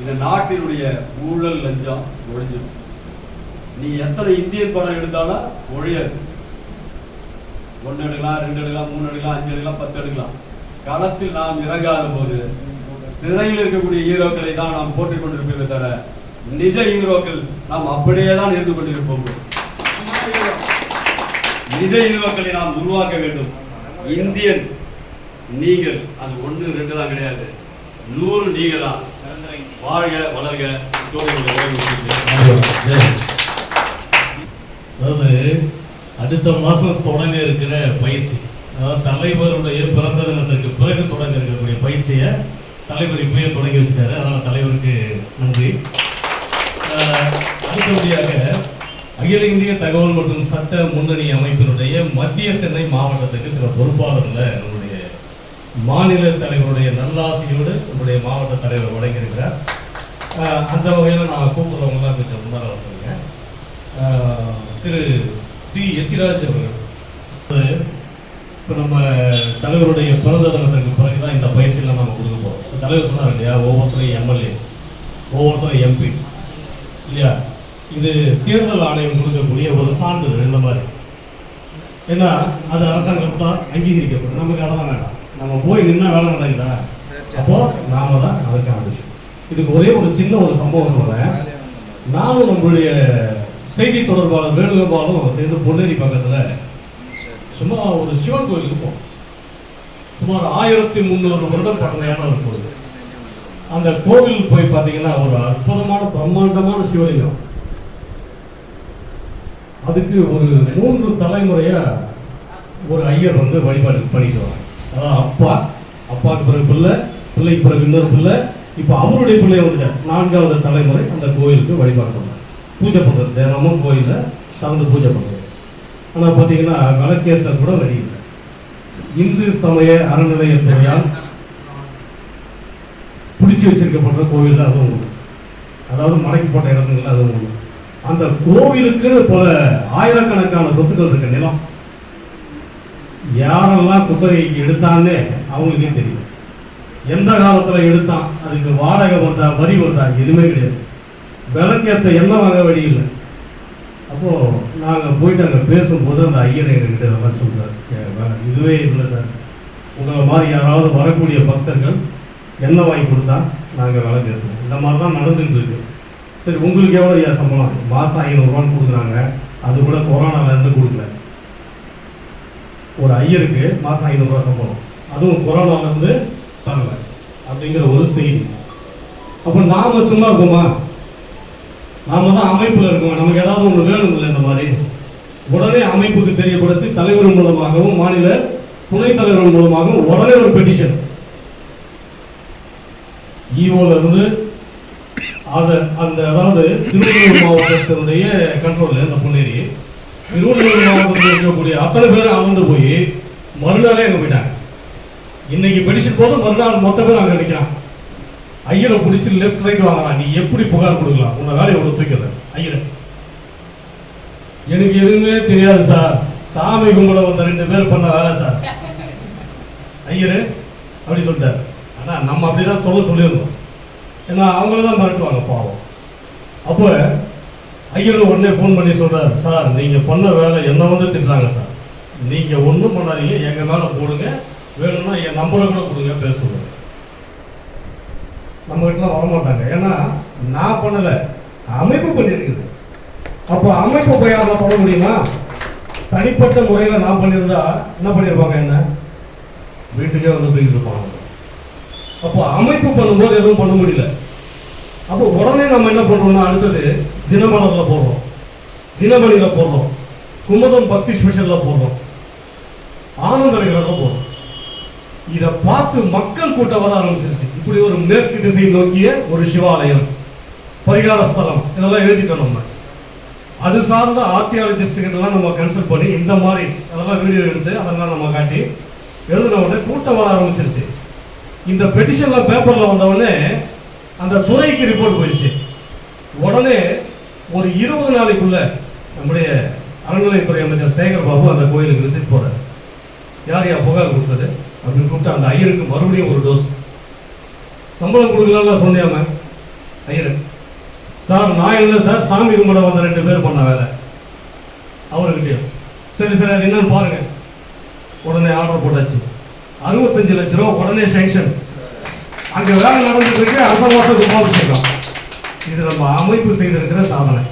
இந்த நாட்டினுடைய ஊழல் லஞ்சம் ஒழிஞ்சிடும். நீ எத்தனை இந்தியன் படம் எடுத்தாலும் ஒழியாது. ஒன்று எடுக்கலாம் ரெண்டு எடுக்கலாம் மூணு எடுக்கலாம் அஞ்சு எடுக்கலாம் பத்து எடுக்கலாம். களத்தில் நாம் இறங்காத போது திரையில் இருக்கக்கூடிய ஹீரோக்களை தான் நாம் போற்றிக் கொண்டிருப்பதை தவிர நிஜ ஹீரோக்கள் நாம் அப்படியே தான் இருந்து கொண்டிருப்போம். நிஜ ஹீரோக்களை நாம் உருவாக்க வேண்டும். இந்தியன் நீங்கள் அது ஒன்று ரெண்டு தான் கிடையாது. நூறு நீங்கள் தான் வாழ்க வளர்க அதாவது அடுத்த மாதம் தொடங்க இருக்கிற பயிற்சி. அதாவது தலைவருடைய பிறந்த தினத்திற்கு பிறகு தொடங்க இருக்கக்கூடிய பயிற்சியை தலைவர் இப்பயே தொடங்கி வச்சுட்டாரு. அதனால் தலைவருக்கு நன்றி. அடுத்தபடியாக அகில இந்திய தகவல் மற்றும் சட்ட முன்னணி அமைப்பினுடைய மத்திய சென்னை மாவட்டத்துக்கு சில பொறுப்பாளர்களை மாநில தலைவருடைய நல்லாசையோடு நம்முடைய மாவட்ட தலைவர் வழங்கியிருக்கிறார். அந்த வகையில் நான் கூப்பிடுறவங்களாம் கொஞ்சம் முன்னால் வந்துருங்க திரு டி எத்திராஜ் அவர்கள். இப்போ நம்ம தலைவருடைய பிறந்த தினத்திற்கு பிறகு தான் இந்த பயிற்சியெல்லாம் நம்ம கொடுக்க போகிறோம் தலைவர் சொன்னார் இல்லையா ஒவ்வொருத்தரும் எம்எல்ஏ ஒவ்வொருத்தரும் எம்பி இல்லையா? இது தேர்தல் ஆணையம் கொடுக்கக்கூடிய ஒரு சான்றிதழ் இந்த மாதிரி. ஏன்னா அது அரசாங்கம் தான் அங்கீகரிக்கப்படும். நமக்கு அதெல்லாம் வேண்டாம் நம்ம போய் நின்னா வேலை நடக்குதா? அப்போ நாம தான் நடக்க விஷயம் இதுக்கு ஒரே ஒரு சின்ன ஒரு சம்பவம் சொல்றேன். நானும் நம்மளுடைய செய்தி தொடர்பாளர் வேணுகோபாலும் சேர்ந்து பொன்னேரி பக்கத்துல சும்மா ஒரு சிவன் கோயில் இருப்போம் சுமார் ஆயிரத்தி முந்நூறு வருடம் பழமையான ஒரு கோவில் அந்த கோவில் போய் பார்த்தீங்கன்னா ஒரு அற்புதமான பிரம்மாண்டமான சிவலிங்கம். அதுக்கு ஒரு மூன்று தலைமுறையா ஒரு ஐயர் வந்து வழிபாடு பண்ணிட்டு வராங்க அதாவது அப்பா. அப்பாவுக்கு பிறகு பிள்ளை பிள்ளைக்கு பிறகு இன்னொரு பிள்ளை. இப்போ அவருடைய பிள்ளை வந்துட்டார். நான்காவது தலைமுறை அந்த கோயிலுக்கு வழிபாடு பூஜை பண்ணுறது தினமும் கோயிலில் கலந்து பூஜை பண்ணுறது ஆனால் பார்த்தீங்கன்னா விளக்கேற்ற கூட வழி இல்லை. இந்து சமய அறநிலையத்துறையால் பிடிச்சி வச்சிருக்கப்படுற கோவில் அதுவும் ஒன்று அதாவது மலைக்கு போட்ட இடத்துல அதுவும் ஒன்று அந்த கோவிலுக்குன்னு பல ஆயிரக்கணக்கான சொத்துக்கள் இருக்க நிலம். யாரெல்லாம் குத்தகைக்கு எடுத்தான்னு அவங்களுக்கே தெரியும். எந்த காலத்தில் எடுத்தான்? அதுக்கு வாடகை வந்தா வரி வந்தா எதுவுமே கிடையாது. விளக்கேற்ற என்ன வாங்க வழி இல்லை. அப்போது நாங்கள் போயிட்டு அங்கே பேசும்போது அந்த ஐயர் எங்ககிட்ட இதெல்லாம் சொல்கிறார் இதுவே இல்லை சார். உங்களை மாதிரி யாராவது வரக்கூடிய பக்தர்கள் என்ன வாங்கி கொடுத்தா நாங்கள் விளக்கு ஏற்றுவோம். இந்த மாதிரி தான் நடந்துட்டு இருக்கு. சரி உங்களுக்கு எவ்வளோ ஏன் சம்பளம்? மாதம் ஐநூறுரூவான்னு கொடுக்குறாங்க. அது கூட கொரோனாவிலேருந்து கொடுக்கல. ஒரு ஐயருக்கு மாதம் ஐநூறுரூவா சம்பளம். அதுவும் கொரோனாவிலேருந்து தரல. அப்படிங்கிற ஒரு செய்தி. அப்போ நாம் சும்மா இருப்போமா நாம் தான் அமைப்பில் இருக்கோம்? நமக்கு ஏதாவது ஒன்று வேணும் இல்லை இந்த மாதிரி. உடனே அமைப்புக்கு தெரியப்படுத்தி தலைவர் மூலமாகவும் மாநில துணைத் தலைவர் மூலமாகவும் உடனே ஒரு பெட்டிஷன் ஈவோல இருந்து அதை அந்த அதாவது திருவள்ளூர் மாவட்டத்தினுடைய கண்ட்ரோல் இந்த பொன்னேரி திருவள்ளூர் மாவட்டத்தில் இருக்கக்கூடிய அத்தனை பேரும் அமர்ந்து போய் மறுநாளே அங்கே போயிட்டாங்க. இன்னைக்கு பெடிஷன் போதும் மறுநாள் மொத்த பேர் அங்கே நிற்கிறான் ஐயரை பிடிச்சி லெஃப்ட் ரைட் வாங்கினா நீ எப்படி புகார் கொடுக்கலாம்? உன்னை வேலையை எவ்வளோ தூக்கிடுற ஐயரை. எனக்கு எதுவுமே தெரியாது சார். சாமி கும்பல வந்த ரெண்டு பேர் பண்ண வேலை சார். ஐயரு அப்படி சொல்லிட்டார். ஆனால் நம்ம அப்படிதான் சொல்ல சொல்லியிருந்தோம். ஏன்னா அவங்கள தான் மிரட்டுவாங்க பாவம். அப்போ ஐயர் உடனே ஃபோன் பண்ணி சொல்கிறார் சார் நீங்கள் பண்ண வேலை என்ன வந்து திட்டுறாங்க சார். நீங்கள் ஒன்றும் பண்ணாதீங்க. எங்கள் மேலே போடுங்க. வேணும்னா என் நம்பரை கூட கொடுங்க பேசுவோம். நம்ம கிட்டலாம் வரமாட்டாங்க. ஏன்னா நான் பண்ணலை. அமைப்பு பண்ணியிருக்குது அப்போ அமைப்பு போய் யாரெல்லாம் பண்ண முடியுமா? தனிப்பட்ட முறையில் நான் பண்ணியிருந்தா என்ன பண்ணியிருப்பாங்க என்ன? வீட்டுக்கே வந்து போயிட்டு இருப்பாங்க அப்போ அமைப்பு பண்ணும்போது எதுவும் பண்ண முடியல. அப்போ உடனே நம்ம என்ன பண்ணுறோம்னா அடுத்தது தினமலரில் போடுறோம். தினமணியில் போடுறோம். குமுதம் பக்தி ஸ்பெஷலில் போடுறோம். ஆனந்தடைகளில் போடுறோம். இதை பார்த்து மக்கள் கூட்டம் வர ஆரம்பிச்சிருச்சு. இப்படி ஒரு மேற்கு திசை நோக்கிய ஒரு சிவாலயம் பரிகார ஸ்தலம் இதெல்லாம் எழுதிட்டோம் நம்ம. அது சார்ந்த ஆர்கியாலஜிஸ்ட் கிட்டலாம் நம்ம கன்சல்ட் பண்ணி இந்த மாதிரி அதெல்லாம் வீடியோ எடுத்து அதெல்லாம் நம்ம காட்டி எழுதின உடனே கூட்டம் வர ஆரம்பிச்சிருச்சு. இந்த பெட்டிஷன்ல பேப்பர்ல வந்த உடனே அந்த துறைக்கு ரிப்போர்ட் போயிடுச்சு. உடனே ஒரு இருபது நாளைக்குள்ள நம்முடைய அறநிலையத்துறை அமைச்சர் சேகர் பாபு அந்த கோயிலுக்கு விசிட் போறாரு. யார் யார் புகார் கொடுத்தது? அப்படின்னு கூப்பிட்டு அந்த ஐயருக்கு மறுபடியும் ஒரு டோஸ் சம்பளம் கொடுக்கலாம்ல சொன்னியாம ஐயர். சார் நான் இல்லை சார் சாமி கும்பிட வந்த ரெண்டு பேர் பண்ண வேலை. அவர்கிட்டயும் சரி சரி அது என்னன்னு பாருங்க. உடனே ஆர்டர் போட்டாச்சு. அறுபத்தஞ்சு லட்ச ரூபா உடனே சேங்ஷன் அங்கே வேலை நடந்துட்டு இருக்கு அடுத்த மாசம் கும்பாபிஷேகம் இது நம்ம அமைப்பு செய்திருக்கிற சாதனை.